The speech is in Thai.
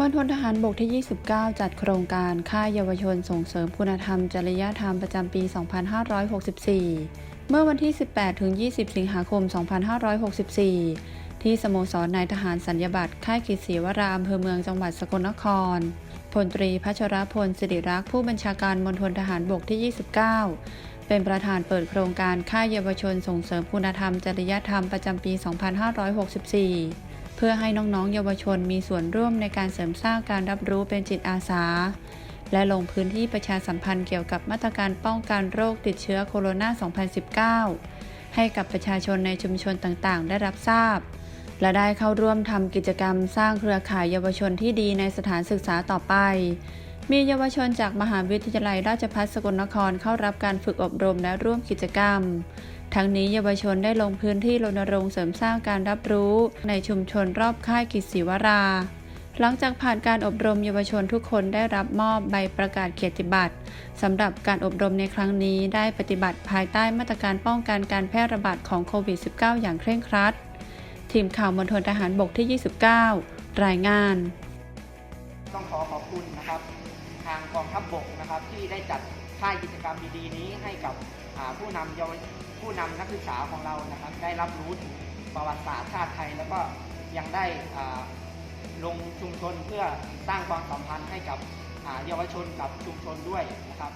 มณฑลทหารบกที่ 29 จัดโครงการค่ายเยาวชนส่งเสริมคุณธรรม จริยธรรมประจำปี 2564 เมื่อวันที่ 18 ถึง 20 สิงหาคม 2564 ที่สโมสรนายทหารสัญญาบัตรค่ายกิจศรีวราอำเภอเมืองจังหวัดสกลนคร พลตรีพัชรพลสิริรักษ์ผู้บัญชาการมณฑลทหารบกที่ 29 เป็นประธานเปิดโครงการค่ายเยาวชนส่งเสริมคุณธรรม จริยธรรมประจำปี 2564 เพื่อให้น้องๆ เยาวชนมีส่วนร่วมในการเสริมสร้างการรับรู้เป็นจิตอาสา และลงพื้นที่ประชาสัมพันธ์เกี่ยวกับมาตรการป้องกันโรคติดเชื้อโคโรนา 2019 ให้กับประชาชนในชุมชนต่างๆ ได้รับทราบ และได้เข้าร่วมทำกิจกรรมสร้างเครือข่ายเยาวชนที่ดีในสถานศึกษาต่อไป มีเยาวชนจากมหาวิทยาลัยราชภัฏสกลนครเข้ารับการฝึกอบรมและร่วมกิจกรรม ทั้งนี้เยาวชนได้ลงพื้นที่รณรงค์เสริมสร้างการรับรู้ในชุมชนรอบค่ายกิจศิวรา หลังจากผ่านการอบรมเยาวชนทุกคนได้รับมอบใบประกาศเกียรติบัตรสำหรับการอบรมในครั้งนี้ได้ปฏิบัติภายใต้มาตรการป้องกันการแพร่ระบาดของโควิด -19 อย่างเคร่งครัด ทีมข่าวมณฑลทหารบกที่ 29 รายงานต้องขอขอบคุณนะครับ ทางกองทัพบบกนะครับที่ได้จัด ค่ายกิจกรรมดีๆนี้ให้กับผู้นำเยาวผู้นำนักศึกษาของเรานะครับ ได้รับรู้ถึงประวัติศาสตร์ชาติไทย แล้วก็ยังได้ลงชุมชนเพื่อสร้างความสัมพันธ์ให้กับเยาวชนกับชุมชนด้วยนะครับ